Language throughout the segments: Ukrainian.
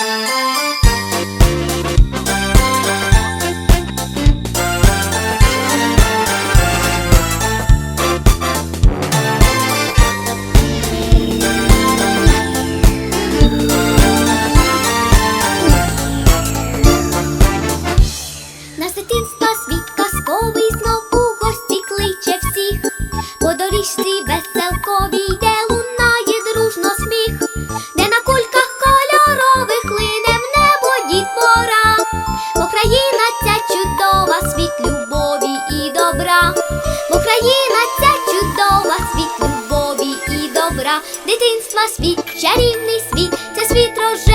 Música Дитинства світ, чарівний світ, це світ рожевих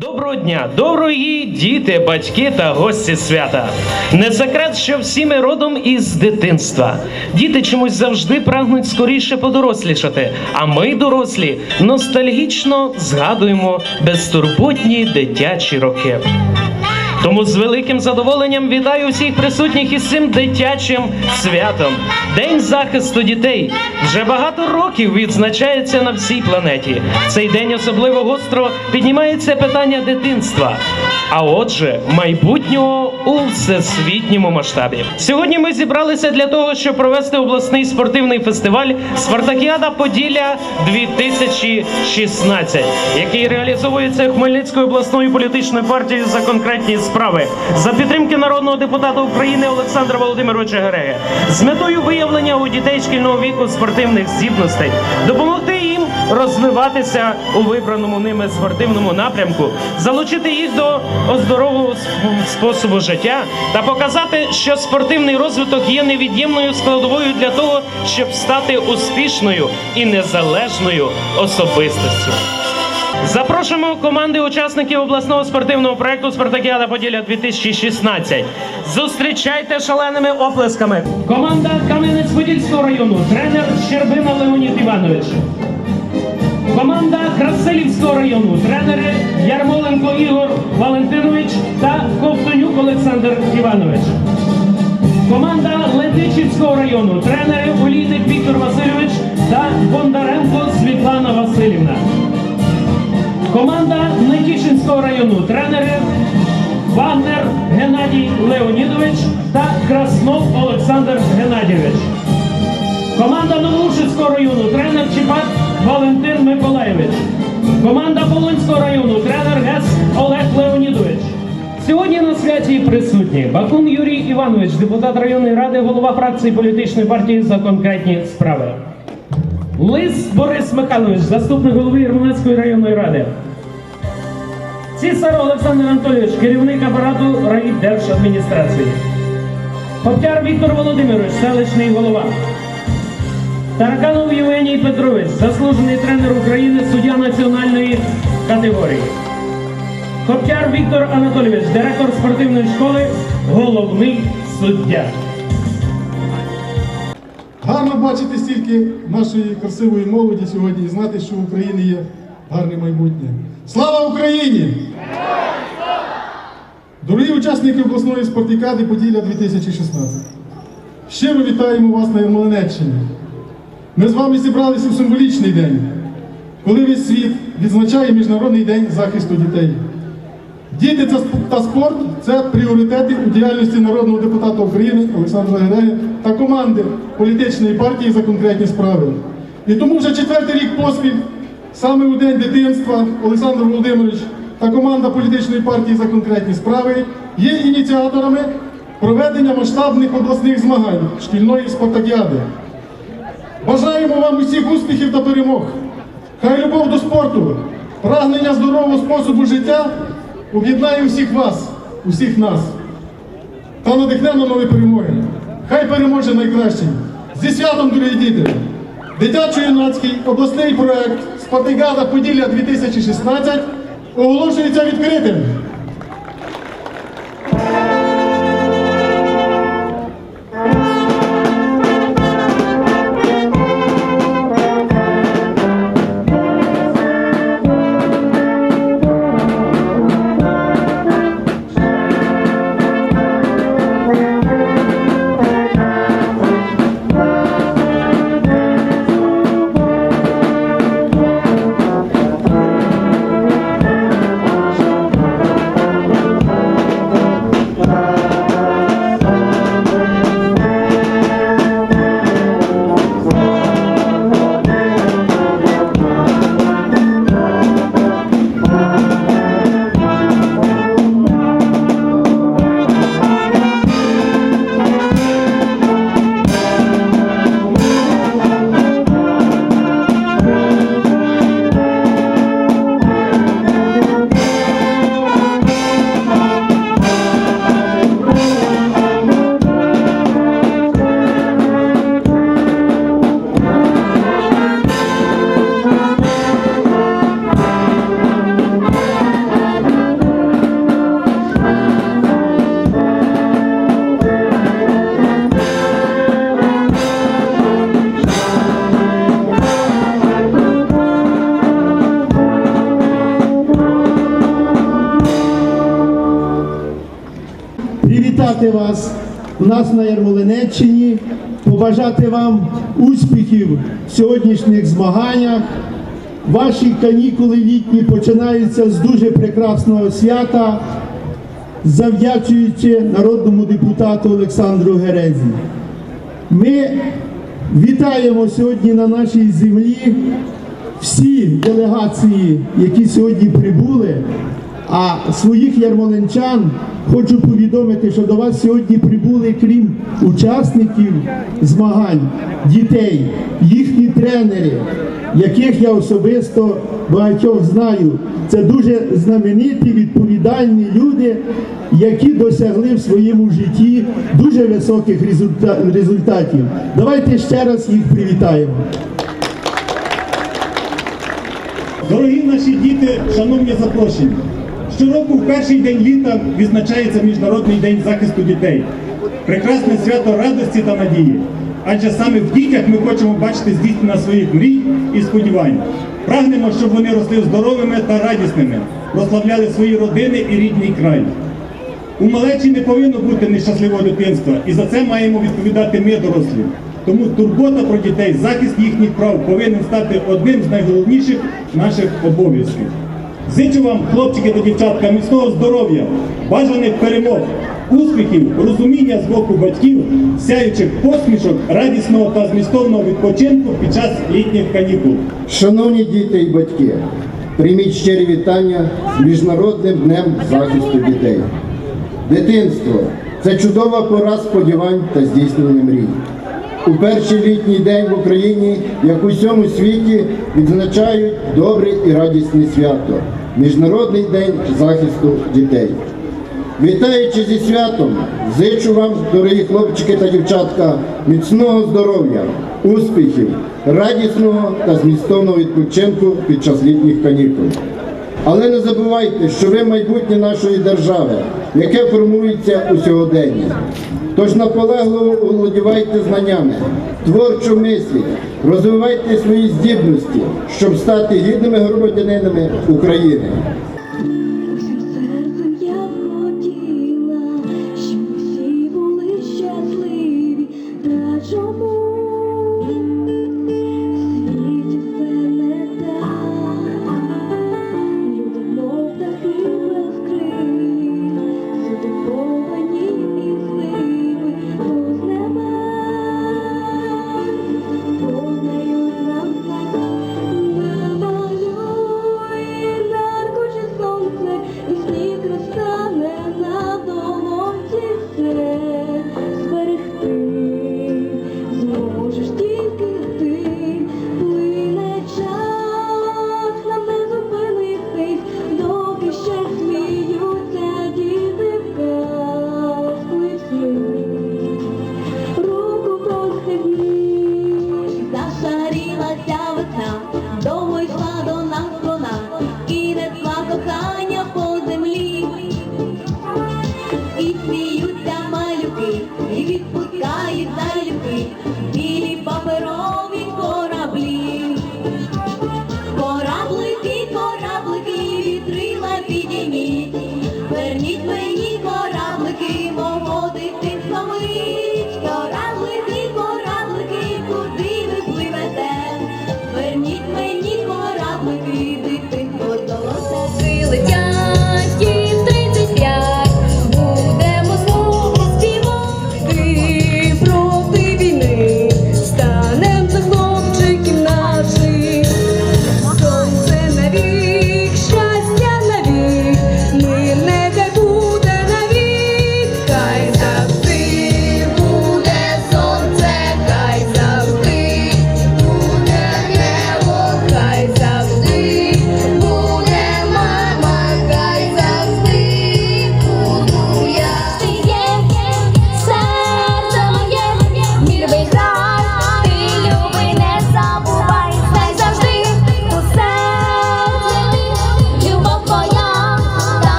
Доброго дня, дорогі діти, батьки та гості свята. Не секрет, що всі ми родом із дитинства. Діти чомусь завжди прагнуть скоріше подорослішати, а ми, дорослі, ностальгічно згадуємо безтурботні дитячі роки. Тому з великим задоволенням вітаю всіх присутніх із цим дитячим святом. День захисту дітей вже багато років відзначається на всій планеті. Цей день особливо гостро піднімається питання дитинства. А отже, майбутнього у всесвітньому масштабі. Сьогодні ми зібралися для того, щоб провести обласний спортивний фестиваль Спартакіада Поділля 2016, який реалізовується Хмельницькою обласною політичною партією за конкретні справи. За підтримки народного депутата України Олександра Володимировича Гереги. З метою виявлення у дітей шкільного віку спортивних здібностей, допомогти розвиватися у вибраному ними спортивному напрямку, залучити їх до оздорового способу життя та показати, що спортивний розвиток є невід'ємною складовою для того, щоб стати успішною і незалежною особистістю. Запрошуємо команди учасників обласного спортивного проекту Спартакіада Поділля 2016. Зустрічайте шаленими оплесками. Команда Кам'янець-Подільського району, тренер Щербина Леонід Іванович. Команда Красилівського району, тренери Ярмоленко Ігор Валентинович та Ковтонюк Олександр Іванович. Команда Летичівського району, тренери Олійник Віктор Васильович та Бондаренко Світлана Васильівна. Команда Нетішинського району, тренери Вагнер Геннадій Леонідович та Краснов Олександр Геннадійович. Команда Новоушицького району, тренер Чіпак Валентин Миколаєвич. Команда Полонського району, тренер Гес Олег Леонідович. Сьогодні на святі присутні Бакун Юрій Іванович, депутат районної ради, голова фракції політичної партії за конкретні справи. Лис Борис Михайлович, заступник голови Єрмолинської районної ради. Цісар Олександр Анатолійович, керівник апарату райдержадміністрації. Хоптяр Віктор Володимирович, селищний голова. Тараканов Євгеній Петрович, заслужений тренер України, суддя Національної категорії. Коптяр Віктор Анатолійович, директор спортивної школи, головний суддя. Гарно бачити стільки нашої красивої молоді сьогодні і знати, що в Україні є гарне майбутнє. Слава Україні! Дорогі учасники обласної спартакіади Поділля 2016. Щиро вітаємо вас на Ярмолинеччині. Ми з вами зібралися в символічний день, коли весь світ відзначає Міжнародний день захисту дітей. Діти та спорт це пріоритети у діяльності народного депутата України Олександра Гереги та команди політичної партії за конкретні справи. І тому вже четвертий рік поспіль, саме у день дитинства, Олександр Володимирович та команда політичної партії за конкретні справи є ініціаторами проведення масштабних обласних змагань шкільної спартакіади. Бажаємо вам усіх успіхів та перемог. Хай любов до спорту, прагнення здорового способу життя об'єднає усіх вас, усіх нас. Та надихне на нові перемоги. Хай переможе найкращий. Зі святом, дорогі діти! Дитячо-юнацький обласний проект Спартакіада Поділля 2016 оголошується відкритим. Привітати вас у нас на Ярмолинеччині, побажати вам успіхів в сьогоднішніх змаганнях. Ваші канікули літні починаються з дуже прекрасного свята, завдячуючи народному депутату Олександру Герезі. Ми вітаємо сьогодні на нашій землі всі делегації, які сьогодні прибули. А своїх ярмолинчан хочу повідомити, що до вас сьогодні прибули, крім учасників змагань, дітей, їхні тренери, яких я особисто багатьох знаю. Це дуже знамениті, відповідальні люди, які досягли в своєму житті дуже високих результатів. Давайте ще раз їх привітаємо. Дорогі наші діти, шановні запрошені, щороку в перший день літа відзначається Міжнародний день захисту дітей. Прекрасне свято радості та надії. Адже саме в дітях ми хочемо бачити здійснення своїх мрій і сподівань. Прагнемо, щоб вони росли здоровими та радісними, прославляли свої родини і рідний край. У малечі не повинно бути нещасливого дитинства, і за це маємо відповідати ми, дорослі. Тому турбота про дітей, захист їхніх прав повинен стати одним з найголовніших наших обов'язків. Зичу вам, хлопчики та дівчатка, міцного здоров'я, бажаних перемог, успіхів, розуміння з боку батьків, сяючих посмішок, радісного та змістовного відпочинку під час літніх канікул. Шановні діти і батьки, прийміть щирі вітання з Міжнародним днем захисту дітей. Дитинство це чудова пора сподівань та здійснення мрій. У перший літній день в Україні, як у всьому світі, відзначають добре і радісне свято Міжнародний день захисту дітей. Вітаючи зі святом, зичу вам, дорогі хлопчики та дівчатка, міцного здоров'я, успіхів, радісного та змістовного відпочинку під час літніх канікул. Але не забувайте, що ви майбутнє нашої держави, яке формується у сьогоденні. Тож наполегливо володівайте знаннями, творчо мисліть, розвивайте свої здібності, щоб стати гідними громадянинами України.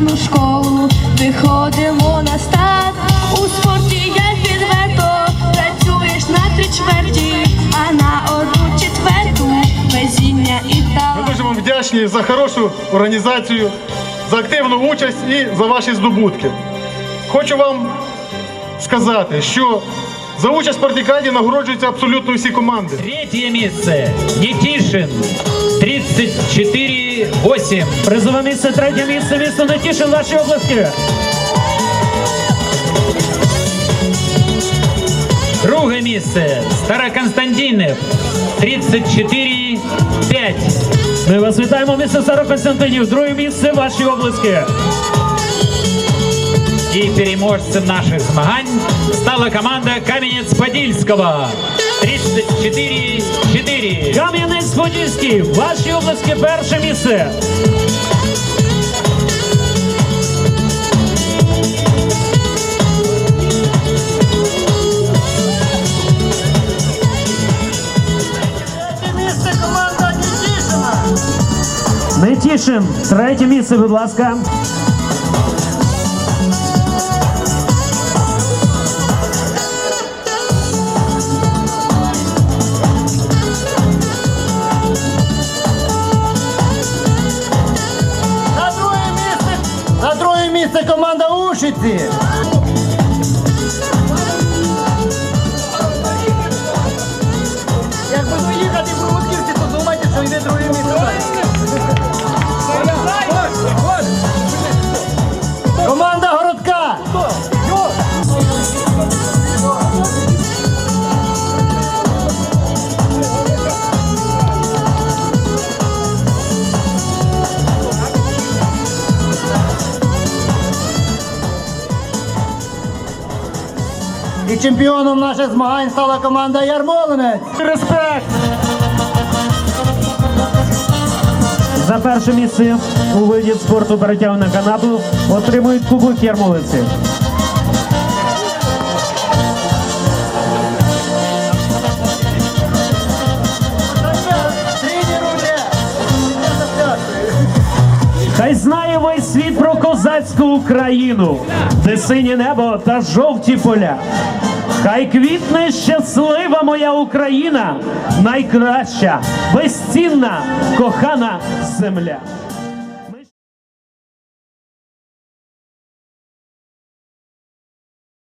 Але школу виходимо на старт. У спорті як відверто працюєш на три чверті, а на одну четверту везіння і Ми дуже вам вдячні за хорошу організацію, за активну участь і за ваші здобутки. Хочу вам сказати, що за участь в спартакіаді нагороджуються абсолютно всі команди. Третье место. Никишин. 34-8. Призове місце, третє місце, місто Нетішин, ваші обласки. Друге місце. Староконстантинов. 34-5. Ми вас вітаємо, місце Старокостянтинів. Друге місце, ваші обласки. І переможцем наших змагань стала команда Кам'янець-Подільського. 34-4. Кам'янець-Подільський, ваші обласки, перше місце. Нетішин, третє місце, будь ласка. 对 Чемпіоном наших змагань стала команда Ярмолинець. Респект! За перше місце у виді спорту перетягу на канату отримують кубок Ярмолиці. Хай знає весь світ про козацьку Україну, де синє небо та жовті поля. Хай квітне щаслива моя Україна, найкраща, безцінна, кохана земля.